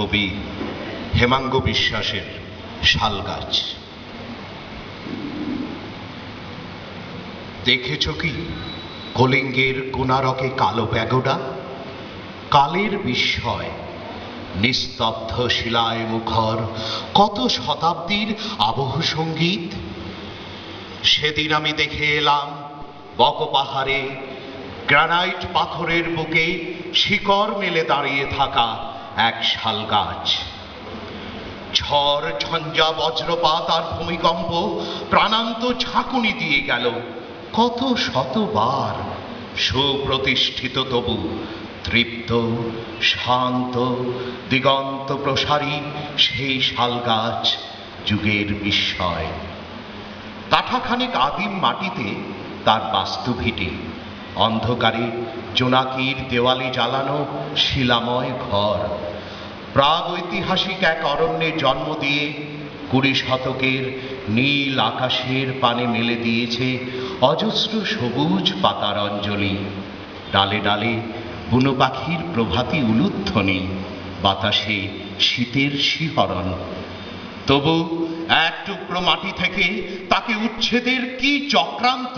কবি হেমাঙ্গ বিশ্বাসের শাল গাছ। দেখেছ কি কলিঙ্গের কোনারকে কালো প্যাগোডা? কালের বিস্ময়, নিস্তব্ধ শিলায় মুখর, কত শতাব্দীর আবহ সংগীত? সেদিন আমি দেখে এলাম বক পাহাড়ে, গ্রানাইট পাথরের বুকে শিকড় মেলে দাঁড়িয়ে থাকা এক শাল গাছ। ঝড় ঝঞ্ঝা বজ্রপাত আর ভূমিকম্প প্রাণান্ত ঝাঁকুনি দিয়ে গেল। কত শতবার সুপ্রতিষ্ঠিত তবু, তৃপ্ত, শান্ত, দিগন্ত প্রসারী সেই শাল গাছ যুগের বিস্ময়। কাঠাখানেক আদিম মাটিতে তার বাস্তু ভিটে। অন্ধকারে জোনাকির দেওয়ালে জ্বালানো শিলাময় ঘর। প্রাগ ঐতিহাসিক এক অরণ্যে জন্ম দিয়ে কুড়ি শতকের নীল আকাশের পানে মেলে দিয়েছে অজস্র সবুজ পাতার অঞ্জলি। ডালে ডালে বুনো পাখির প্রভাতী উলুধ্বনি, বাতাসে শীতের শিহরণ। তবু এক টুকরো মাটি থেকে তাকে উচ্ছেদের কি চক্রান্ত?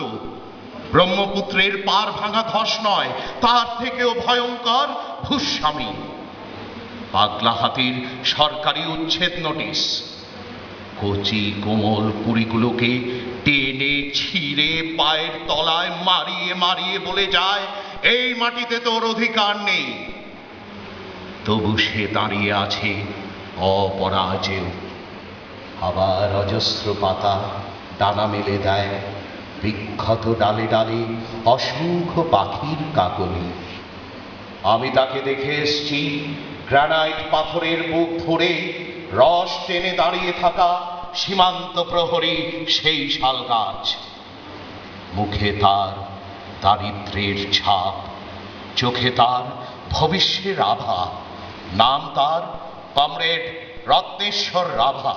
ব্রহ্মপুত্রের পার ভাঙা ধস নয়, তার থেকেও ভয়ঙ্কর ভূস্বামী। পাগলা হাতির সরকারি উচ্ছেদ নোটিশ। কচি কোমল কুড়িগুলোকে টেনে ছিঁড়ে পায়ের তলায় মারিয়ে মারিয়ে বলে যায়, এই মাটিতে তোর অধিকার নেই। তবু সে দাঁড়িয়ে আছে অপরাজেয়। আবার অজস্র পাতা ডানা মেলে দেয় বিক্ষত ডালে ডালে অসংখ্য পাখির কাকলি। আমি তাকে দেখে এসছি গ্রানাইট পাথরের বুক ধরে রস টেনে দাঁড়িয়ে থাকা সীমান্ত প্রহরী সেই শাল গাছ। মুখে তার দারিদ্রের ছাপ, চোখে তার ভবিষ্যের আভা, নাম তার কমরেড রত্নেশ্বর রাভা।